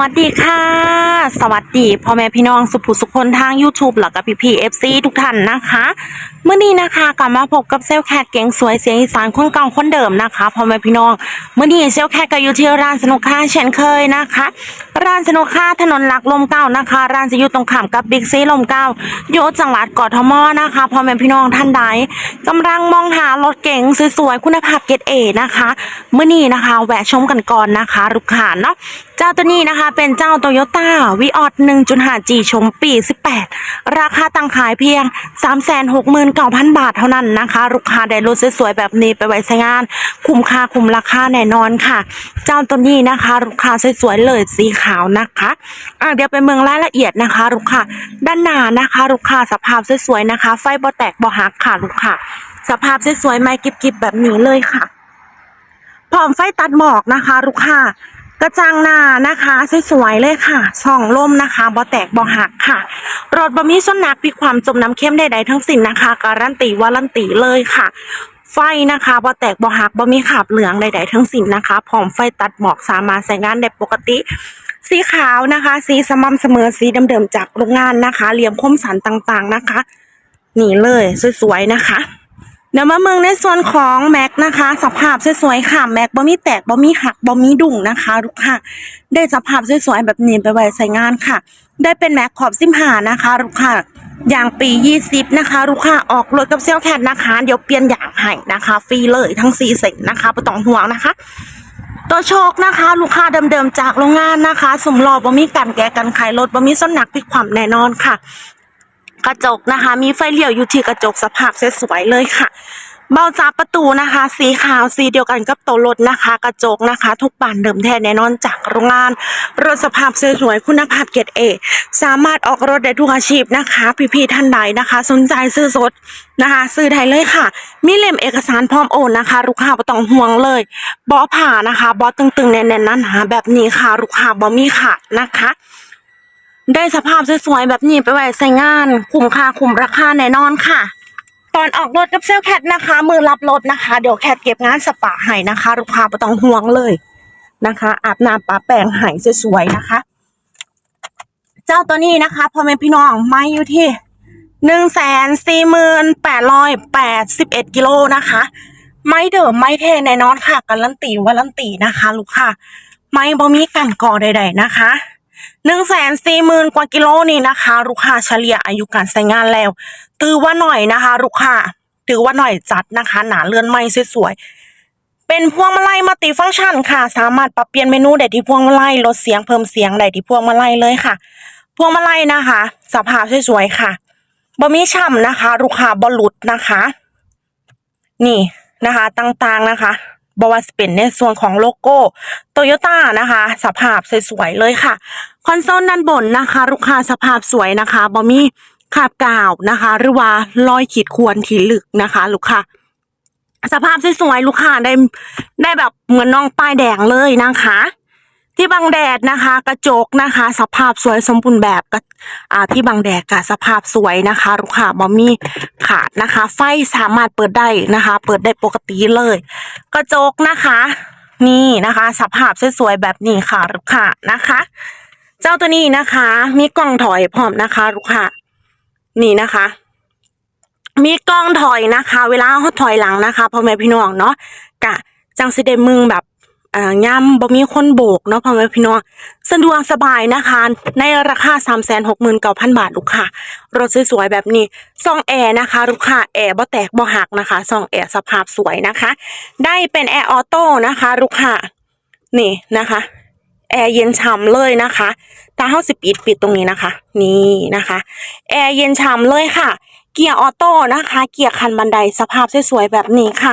วัสดีค่ะ สวัสดีพ่อแม่พี่น้องสุภุสุคนทาง YouTube แล้วก็พี่พีเอฟซีทุกท่านนะคะ เมื่อนี้นะคะกลับมาพบกับเซลแคทเก่งสวยเสียงอีสานคนเก่าคนเดิมนะคะพ่อแม่พี่น้องเมื่อนี้เซลแคทก็อยู่ที่ร้านสนุกค่าเช่นเคยนะคะ ร้านสนุกค่าถนนหลักลมเก้านะคะ ร้านจะอยู่ตรงข้ามกับบิ๊กซีลมเก้าอยู่จังหวัดกอทมนะคะพ่อแม่พี่น้องท่านใดกำลังมองหารถเก๋งสวยๆคุณภาพเกรดเอนะคะเมื่อนี้นะคะแวะชมกันก่อนนะคะลูกค้าเนาะเจ้าตัวนี้นะคะเป็นเจ้าโตโยต้าวีออด1.5 G ชมปี 18 ราคาตั้งขายเพียง9,000 บาทเท่านั้นนะคะ ลูกค้าได้รถสวยๆแบบนี้ไปไว้ใช้งาน คุ้มค่าคุ้มราคาแน่นอนค่ะ เจ้าตัวนี้นะคะลูกค้าสวยๆเลยสีขาวนะคะอะเดี๋ยวไปเมืองรายละเอียดนะคะลูกค้าด้านหน้านะคะ ลูกค้าสภาพสวยๆนะคะ ไฟบ่แตกบ่หักค่ะลูกค้าสภาพสวยๆไม่กิบๆแบบนี้เลยค่ะพร้อมไฟตัดหมอกนะคะ ลูกค้า กระจังหน้านะคะสวยๆเลยค่ะช่องลมนะคะบ่แตกบ่หักค่ะรถบะมีส้นหนักมีความจมน้ำเข้มใดๆทั้งสิ้นนะคะการันตีวารันตีเลยค่ะไฟนะคะบ่แตกบ่หักบ่มีขาบเหลืองใดๆทั้งสิ้นนะคะพร้อมไฟตัดหมอกสามารถใช้งานได้ปกติ สีขาวนะคะ สีสม่ำเสมอสีเดิมๆจากโรงงานนะคะเหลี่ยมคมสันต่างๆนะคะ นี่เลยสวยๆนะคะ เดี๋ยวมาเมืองในส่วนของแม็กนะคะ สภาพสวยๆค่ะแม็กบ่มีแตกบ่มีหักบ่มีดุ่งนะคะลูกค้าได้สภาพสวยๆแบบนี้ไปไว้ใช้งานค่ะ ได้เป็นแม็กขอบซิมหานะคะลูกค้าอย่างปี 20 นะคะลูกค้าออกรถกับเซลแคทนะคะ เดี๋ยวเปลี่ยนอย่างให้นะคะ ฟรีเลยทั้ง4เซ็นนะคะไม่ต้องห่วงนะคะ ตัวโชคนะคะ ลูกค้าเดิมๆจากโรงงานนะคะ สมรอบ่มีกันแกะกันไขรถบ่มีส้นหนักพิกความแน่นอนค่ะ กระจกนะคะ มีไฟเลี้ยวอยู่ที่กระจกสภาพสวยๆเลยค่ะ เบาจับประตูนะคะ สีขาวสีเดียวกันกับตัวรถนะคะ กระจกนะคะ ทุกบานเดิมแท้แน่นอนจากโรงงานรถสภาพสวยๆคุณภาพเกรดเอสามารถออกรถได้ทุกอาชีพนะคะ พี่ๆท่านใดนะคะ สนใจซื้อสดนะคะ ซื้อได้เลยค่ะ มีเล่มเอกสารพร้อมโอนนะคะ ลูกค้าบ่ต้องห่วงเลยบอผ่านะคะบอตึงๆแน่นๆนั้นหาแบบนี้ค่ะลูกค้าบอมีขาดนะคะ ได้สภาพสวยๆแบบนี้ไปไว้ใช้งาน คุ้มค่าคุ้มราคาแน่นอนค่ะ ตอนออกรถกับเซลแคทนะคะ มือรับรถนะคะ เดี๋ยวแคทเก็บงานสปาให้นะคะลูกค้าไม่ต้องห่วงเลยนะคะ อาบน้ำปะแปรงให้สวยๆนะคะ เจ้าตัวนี้นะคะพ่อแม่พี่น้องไม่อยู่ที่หนึ่งแสนสี่หมื่นแปดร้อยแปดสิบเอ็ดกิโลนะคะ ไม่เดิมไม่เทแน่นอนค่ะการันตีวารันตีนะคะ ลูกค้าไม่บ่มีกันก่อใด ๆ นะคะ หนึ่งแสนสี่หมื่นกว่ากิโลนี่นะคะ ลูกค้าเฉลี่ยอายุการใช้งานแล้วถือว่าหน่อยนะคะ ลูกค้าถือว่าหน่อยจัดนะคะ หนาเลื่อนไม้สวยๆเป็นพวงมาลัยมัลติฟังก์ชันค่ะ สามารถปรับเปลี่ยนเมนูได้ที่พวงมาลัยลดเสียงเพิ่มเสียงได้ที่พวงมาลัยเลยค่ะ พวงมาลัยนะคะ สภาพสวยๆค่ะบะมีช่ำนะคะ ลูกค้าบอลุดนะคะ นี่นะคะต่างๆนะคะ บว่าจะเป็นในส่วนของโลโก้โตโยต้านะคะ สภาพสวยๆเลยค่ะคอนโซลด้านบนนะคะ ลูกค้าสภาพสวยนะคะบอมีขาบกาวนะคะ หรือว่ารอยขีดข่วนที่ลึกนะคะ ลูกค้าสภาพสวยๆลูกค้าได้ได้แบบเหมือนน้องป้ายแดงเลยนะคะ ที่บังแดดนะคะ กระจกนะคะ สภาพสวยสมบูรณ์แบบกับที่บังแดดกับสภาพสวยนะคะ ลูกค้าบอมี ขาดนะคะ ไฟสามารถเปิดได้นะคะ เปิดได้ปกติเลย กระจกนะคะ นี่นะคะสภาพสวยๆแบบนี้ค่ะลูกค้านะคะ เจ้าตัวนี้นะคะ มีกล้องถอยพร้อมนะคะลูกค้านี่นะคะ มีกล้องถอยนะคะ เวลาเขาถอยหลังนะคะพ่อแม่พี่น้องเนาะกะจังสิได้มึงแบบ อ่าย่ำบ่มีคนโบกเนาะพ่อแม่พี่น้องสะดวกสบายนะคะ ในราคา 3 6 9 0 0 0 บาทลูกค้ารถสวยๆแบบนี้ซองแอร์นะคะ ลูกค้าแอร์บ่แตกบ่หักนะคะซองแอร์สภาพสวยนะคะ ได้เป็นแอร์ออโต้นะคะ ลูกค้านี่นะคะแอร์เย็นฉ่ำเลยนะคะตาเฮาสิปิดปิดตรงนี้นะคะ นี่นะคะแอร์เย็นฉ่ำเลยค่ะ เกียร์ออโต้นะคะ เกียร์คันบันไดสภาพสวยๆแบบนี้ค่ะ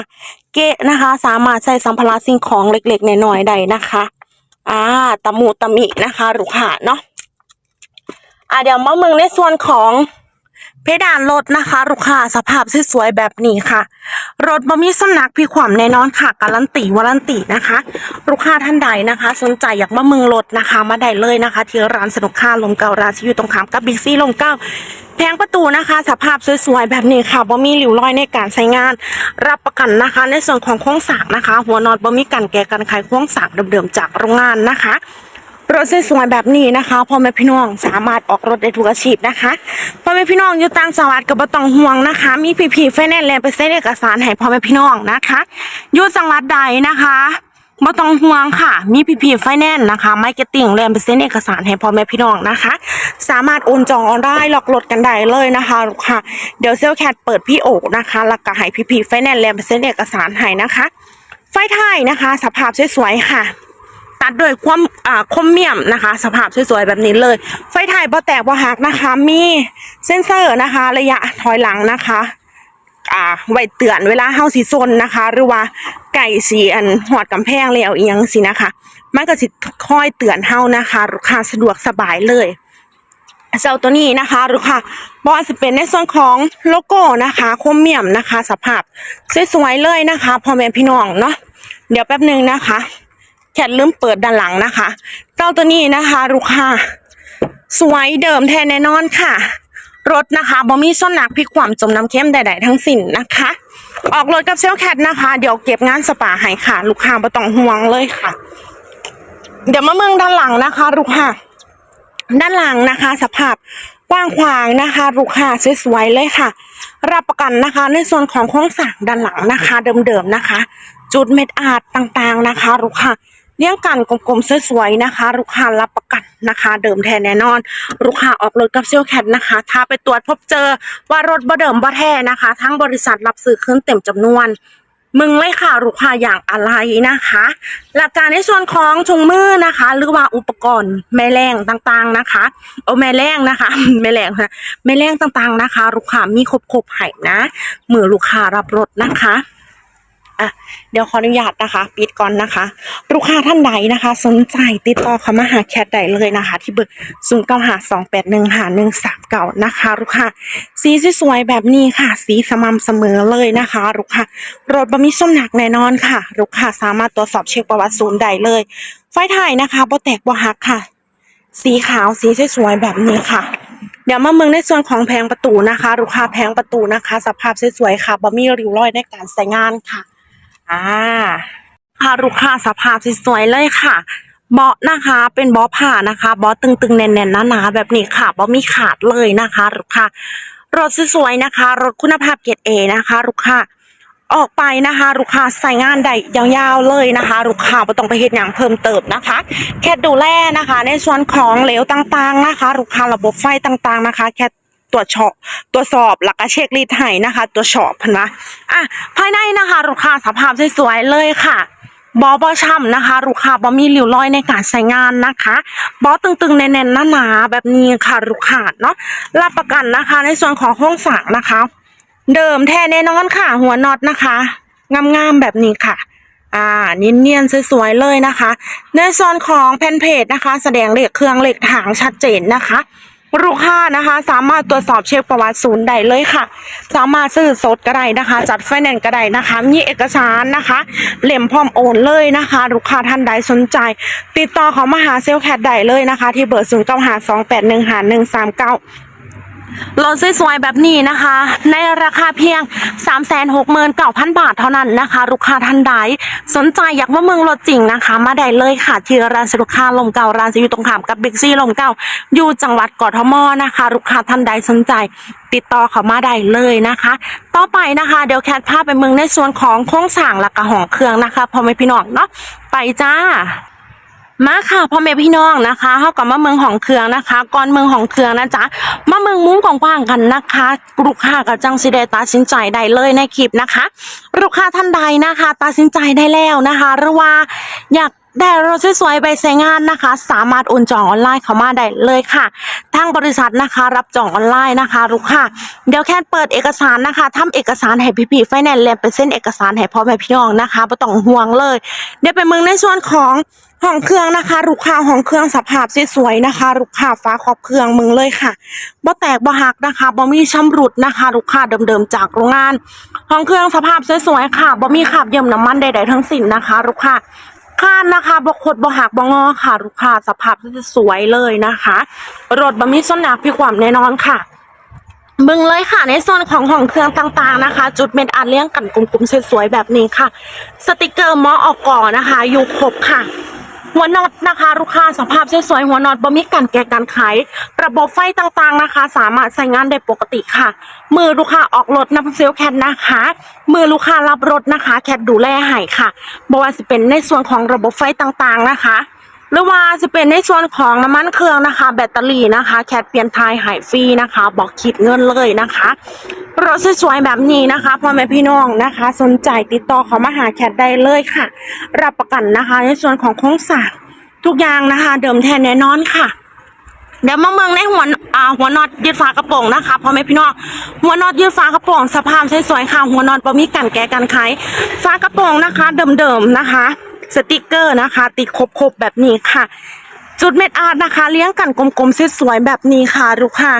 เกะนะคะ สามารถใส่สัมภาระสิ่งของเล็กๆน้อยๆได้นะคะ อ่าตะหมูตะมินะคะลูกค้าเนาะอ่าเดี๋ยวมาเมืองในส่วนของ เพดานรถนะคะ ลูกค้าสภาพสวยๆแบบนี้ค่ะรถบ่มีสนักพี่ความแน่นอนค่ะ การันตีวารันตีนะคะ ลูกค้าท่านใดนะคะ สนใจอยากมาเมืองรถนะคะ มาได้เลยนะคะที่ร้านสนุกค่าลมเก่าร้านที่อยู่ตรงข้ามกับบิ๊กซีลมเก้าแผงประตูนะคะ สภาพสวยๆแบบนี้ค่ะบ่มีริ้วรอยในการใช้งาน รับประกันนะคะ ในส่วนของโครงสร้างนะคะ หัวนอนบ่มีกันแกะกันไขโครงสร้างเดิมๆจากโรงงานนะคะ รถสวยๆแบบนี้นะคะพ่อแม่พี่น้องสามารถออกรถได้ทุกอาชีพนะคะพ่อแม่พี่น้องอยู่ต่างจังหวัดก็บ่ต้องห่วงนะคะ มีพีพีไฟแนนซ์แลนไปเซ็นเอกสารให้พ่อแม่พี่น้องนะคะอยู่จังหวัดใดนะคะบ่ต้องห่วงค่ะ มีพีพีไฟแนนซ์นะคะไมเก็ตติ้งแลนด์ไปเซ็นเอกสารให้พ่อแม่พี่น้องนะคะ สามารถโอนจองออนไลน์หลอกรถกันได้เลยนะคะลูกค่ะ เดี๋ยวเซลลแคทเปิดพี่โอกนะคะแล้วก็ให้พีพีไฟแนนซ์แลนด์ไปเซ็นเอกสารให้นะคะ ไฟไทยนะคะ สภาพสวยๆค่ะ ตัดด้วยความอ่าคมเมี่ยมนะคะ สภาพสวยๆแบบนี้เลย ไฟไทยบ่แตกบ่หักนะคะ มีเซ็นเซอร์นะคะ ระยะถอยหลังนะคะอ่าไว้เตือนเวลาเฮาสิซนนะคะ หรือว่าไก่สีอันหอดกำแพงแล้วอีหยังสินะคะ มันก็สิคอยเตือนเฮานะคะลูกค้าสะดวกสบายเลยเจ้าตัวนี้นะคะลูกค้าบอสเป็นในส่วนของโลโก้นะคะคมเมี่ยมนะคะ สภาพสวยๆเลยนะคะพ่อแม่พี่น้องเนาะเดี๋ยวแป๊บหนึ่งนะคะ แคทลืมเปิดด้านหลังนะคะ เจ้าตัวนี้นะคะ ลูกค้าสวยเดิมแท้แน่นอนค่ะ รถนะคะบ่มีส้นหนักพิความจมน้ำเข้มใดๆทั้งสิ้นนะคะ ออกรถกับเซลแคทนะคะ เดี๋ยวเก็บงานสปาให้ค่ะ ลูกค้าไม่ต้องห่วงเลยค่ะ เดี๋ยวมาเมืองด้านหลังนะคะ ลูกค้าด้านหลังนะคะ สภาพกว้างขวางนะคะ ลูกค้าสวยๆเลยค่ะ รับประกันนะคะ ในส่วนของโครงสร้างด้านหลังนะคะ เดิมๆนะคะ จุดเม็ดอาดต่างๆนะคะ ลูกค้า เลี้ยงกันกลมๆสวยๆนะคะ ลูกค้ารับประกันนะคะ เดิมแท้แน่นอน ลูกค้าออกรถกับเซลลแคทนะคะ ถ้าไปตรวจพบเจอว่ารถบ่เดิมบ่แท้นะคะ ทั้งบริษัทรับซื้อคืนเต็มจำนวนมึงเลยค่ะลูกค้าอย่างอะไรนะคะ หลักการในส่วนของถุงมือนะคะ หรือว่าอุปกรณ์แม่แรงต่างๆนะคะโอ้แม่แรงนะคะแม่แรงนะแม่แรงต่างๆนะคะ ลูกค้ามีครบๆให้นะมือลูกค้ารับรถนะคะ อะเดี๋ยวขออนุญาตนะคะ ปิดก่อนนะคะ ลูกค้าท่านใดนะคะ สนใจติดต่อเข้ามาหาแคทได้เลยนะคะ ที่เบอร์ศูนย์เก้าหาสองแปดหนึ่งหาหนึ่งสามเก้านะคะ ลูกค้าสีสวยๆแบบนี้ค่ะ สีสม่ำเสมอเลยนะคะ ลูกค้ารถบะมีส้มหนักแน่นอนค่ะ ลูกค้าสามารถตรวจสอบเช็คประวัติศูนย์ได้เลย ไฟถ่ายนะคะบ่แตกบ่หักค่ะ สีขาวสีสวยๆแบบนี้ค่ะเดี๋ยวมาเมืองในส่วนของแผงประตูนะคะ ลูกค้าแผงประตูนะคะ สภาพสวยๆค่ะบ่มีริ้วรอยในการใช้งานค่ะ อ่าค่ะลูกค้าสภาพสวยๆเลยค่ะเบาะนะคะเป็นบาะผ้านะคะบาะตึงๆแน่นๆหนาๆแบบนี้ค่ะบาะมีขาดเลยนะคะลูกค้ารถสวยๆนะคะ รถคุณภาพเกรดเอนะคะลูกค้าออกไปนะคะลูกค้าใส่งานได้ยาวๆเลยนะคะลูกค้าไม่ต้องไปเฮ็ดอย่างเพิ่มเติมนะคะ แค่ดูแลนะคะ ในส่วนของเหลวต่างๆนะคะลูกค้าระบบไฟต่างๆนะคะ แค่ ตรวจสอบตรวจสอบแล้วก็เช็ครีดให้นะคะ ตรวจสอบเห็นไหมอะภายในนะคะลูกค้าสภาพสวยๆเลยค่ะบอบอช่ำนะคะ ลูกค้าบอมีริ้วรอยในการใช้งานนะคะบอตึงๆแน่นๆหนาๆแบบนี้ค่ะลูกค้าเนาะรับประกันนะคะ ในส่วนของห้องสั่งนะคะ เดิมแท้แน่นอนค่ะ หัวน็อตนะคะงามๆแบบนี้ค่ะอ่าเนียนๆสวยๆเลยนะคะ ในส่วนของแผ่นเพจนะคะ แสดงเลขเครื่องเลขถางชัดเจนนะคะ ลูกค้านะคะ สามารถตรวจสอบเช็คประวัติศูนย์ได้เลยค่ะ สามารถซื้อสดก็ได้นะคะ จัดไฟแนนซ์ก็ได้นะคะ มีเอกสารนะคะ เล่มพร้อมโอนเลยนะคะ ลูกค้าท่านใดสนใจ ติดต่อเขามาหาเซลลแคทได้เลยนะคะ ที่เบอร์ศูนย์เก้าหาสองแปดหนึ่งหาหนึ่งสามเก้า รถสวยๆแบบนี้นะคะ ในราคาเพียง 369,000 บาทเท่านั้นนะคะ ลูกค้าท่านใดสนใจอยากมาเมืองรถจริงนะคะ มาได้เลยค่ะ ที่ร้านสรุค้าลมเก่าร้านจะอยู่ตรงข้ามกับบิ๊กซี่ลมเก่าอยู่จังหวัดกทมนะคะ ลูกค้าท่านใดสนใจ ติดต่อเขามาได้เลยนะคะ ต่อไปนะคะ เดี๋ยวแคทพาไปเมืองในส่วนของโครงสร้างและกระหองเครื่องนะคะพอไม่พี่น้องเนาะไปจ้า มาค่ะพ่อแม่พี่น้องนะคะเฮากับมาเมืองของเครืองนะคะ ก่อนเมืองของเครืองนะจ๊ะมาเมืองมุ้งของกว้างกันนะคะลูกค้ากับจังสิเดตัดสินใจได้เลยในคลิปนะคะ ลูกค้าท่านใดนะคะตัดสินใจได้แล้วนะคะหรือว่าอยาก ได้รถสวยๆไปใช้งานนะคะ สามารถโอนจองออนไลน์เข้ามาได้เลยค่ะ ทางบริษัทนะคะรับจองออนไลน์นะคะลูกค้าเดี๋ยวแค่เปิดเอกสารนะคะทำเอกสารให้พี่ๆไฟแนนซ์เรียนเป็นเส้นเอกสารให้พ่อแม่พี่น้องนะคะไม่ต้องห่วงเลย เดี๋ยวไปมืองในส่วนของห้องเครื่องนะคะลูกค้าห้องเครื่องสภาพสวยๆนะคะลูกค้าฟ้าขอบเครื่องมึงเลยค่ะบ่แตกบ่หักนะคะบ่มีชำรุดนะคะลูกค้าเดิมๆจากโรงงานห้องเครื่องสภาพสวยๆค่ะบ่มีขับเยี่ยมน้ำมันใดๆทั้งสิ้นนะคะลูกค้า ค้านนะคะบกขดบกหักบกงอค่ะลูกค้าสภาพสวยเลยนะคะ รถบะมีส้นหนักพี่ความแน่นอนค่ะมึงเลยค่ะในโซนของห้องเครื่องต่างๆนะคะ จุดเม็ดอันเลี้ยงกันกลมๆสวยๆแบบนี้ค่ะ สติกเกอร์มอออกก่อนะคะ อยู่ครบค่ะ หัวน็อตนะคะ ลูกค้าสภาพสวยๆหัวน็อตบ่มีการแก้การไขระบบไฟต่างๆนะคะ สามารถใช้งานได้ปกติค่ะ มือลูกค้าออกรถนับเซลแคทนะคะ มือลูกค้ารับรถนะคะ แคทดูแลให้ค่ะบ่ว่าสิเป็นในส่วนของระบบไฟต่างๆนะคะ หรือว่าจะเป็นในส่วนของน้ำมันเครื่องนะคะ แบตเตอรี่นะคะ แคทเปลี่ยนไทยหายฟรีนะคะ บอกคิดเงินเลยนะคะรถสวยๆแบบนี้นะคะพ่อแม่พี่น้องนะคะ สนใจติดต่อเขามาหาแคทได้เลยค่ะ รับประกันนะคะ ในส่วนของโครงสร้างทุกอย่างนะคะ เดิมแทนแน่นอนค่ะเดี๋ยวมาเมืองในหัวอ่าหัวน็อตยืดฝากระโปรงนะคะพ่อแม่พี่น้องหัวน็อตยืดฝากระโปรงสภาพสวยๆค่ะ หัวน็อตบ่มีกันแก้กันไขฝากระโปรงนะคะ เดิมๆนะคะ สติกเกอร์นะคะ ติดครบๆแบบนี้ค่ะ จุดเม็ดอาร์ตนะคะ เลี้ยงกันกลมๆสวยๆแบบนี้ค่ะลูกค่ะ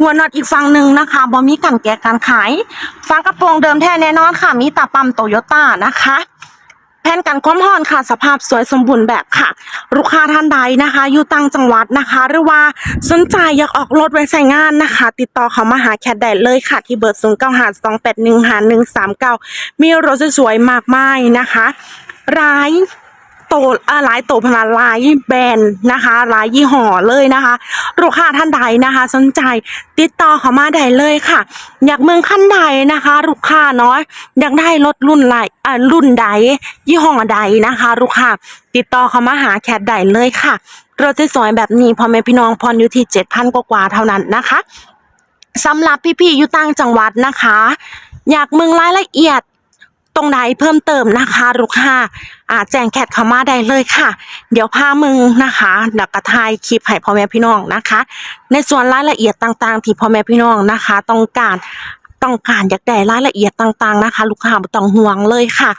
หัวน็อตอีกฝั่งหนึ่งนะคะบ่มีกันแก้กันขายฝากระโปรงเดิมแท้แน่นอนค่ะ มีตาปั๊มโตโยต้านะคะแผ่นกันความร้อนค่ะสภาพสวยสมบูรณ์แบบค่ะ ลูกค้าท่านใดนะคะ อยู่ต่างจังหวัดนะคะ หรือว่าสนใจอยากออกรถไว้ใช้งานนะคะ ติดต่อเขามาหาแคทได้เลยค่ะ ที่เบอร์ศูนย์เก้าห้าสองแปดหนึ่งห้าหนึ่งสามเก้ามีรถสวยๆมากมายนะคะ ร้ายโตอ่าหลายโตพนาหลายแบรนด์นะคะหลายยี่ห้อเลยนะคะลูกค้าท่านใดนะคะ สนใจติดต่อเขามาได้เลยค่ะ อยากเมืองขั้นใดนะคะลูกค้าเนาะอยากได้รถรุ่นไหนอ่ารุ่นใด ยี่ห้อใดนะคะลูกค้าติดต่อเขามาหาแคทได้เลยค่ะรถสวยแบบนี้พ่อแม่พี่น้องพรอยู่ที่เจ็ดพันกว่าเท่านั้นนะคะสำหรับพี่ๆอยู่ต่างจังหวัดนะคะ อยากเมืองรายละเอียด ตรงใดเพิ่มเติมนะคะลูกค้าอาแจ้งแคทเข้ามาได้เลยค่ะ เดี๋ยวพามึงนะคะดักกระทายคลิปให้พ่อแม่พี่น้องนะคะ ในส่วนรายละเอียดต่างๆ ที่พ่อแม่พี่น้องนะคะ ต้องการ ต้องการอยากได้รายละเอียดต่างๆนะคะ ลูกค้าบ่ต้องห่วงเลยค่ะ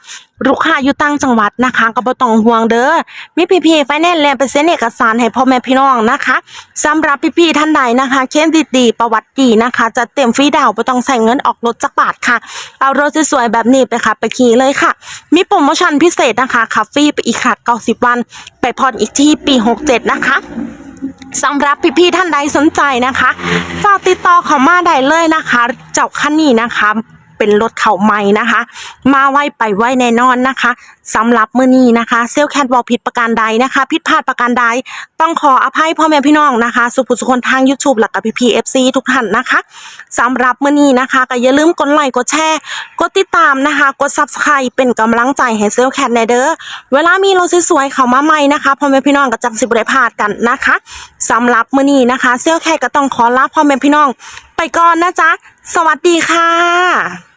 ลูกค้าอยู่ต่างจังหวัดนะคะ ก็บ่ต้องห่วงเด้อมีพี่ๆไฟแนนซ์แลนด์ไปเซ็นเอกสารให้พ่อแม่พี่น้องนะคะสำหรับพี่ๆท่านใดนะคะเคสดีๆประวัติดีนะคะ จะเต็มฟรีดาวน์บ่ต้องใส่เงินออกรถจักบาทค่ะ เอารถสวยๆแบบนี้ไปค่ะ ไปขี่เลยค่ะ มีโปรโมชั่นพิเศษนะคะคาฟรีไปอีกค่ะ90 วัน ไปผ่อนอีกที่ปี 67 นะคะ สำหรับพี่ๆท่านใดสนใจนะคะฝากติดต่อเขามาได้เลยนะคะ เจ้าคันนี้นะคะ เป็นรถเขาใหม่นะคะ มาไว้ไปไว้แน่นอนนะคะสำหรับมื้อนี้นะคะเซลแคทบอกผิดประการใดนะคะ ผิดพลาดประการใด ต้องขออภัยพ่อแม่พี่น้องนะคะ สุภุสุคนทาง YouTube หลักกับพี่พีเอฟซีทุกท่านนะคะสำหรับมื้อนี้นะคะก็อย่าลืมกดไลค์กดแชร์กดติดตามนะคะ กด Subscribe เป็นกำลังใจให้เซลแคทในเด้อเวลามีรถสวยๆเข้ามาใหม่นะคะพ่อแม่พี่น้องก็จังสิบได้พลาดกันนะคะสำหรับมื้อนี้นะคะ เซลแคทก็ต้องขอลาพ่อแม่พี่น้อง ไปก่อนนะจ๊ะ สวัสดีค่ะ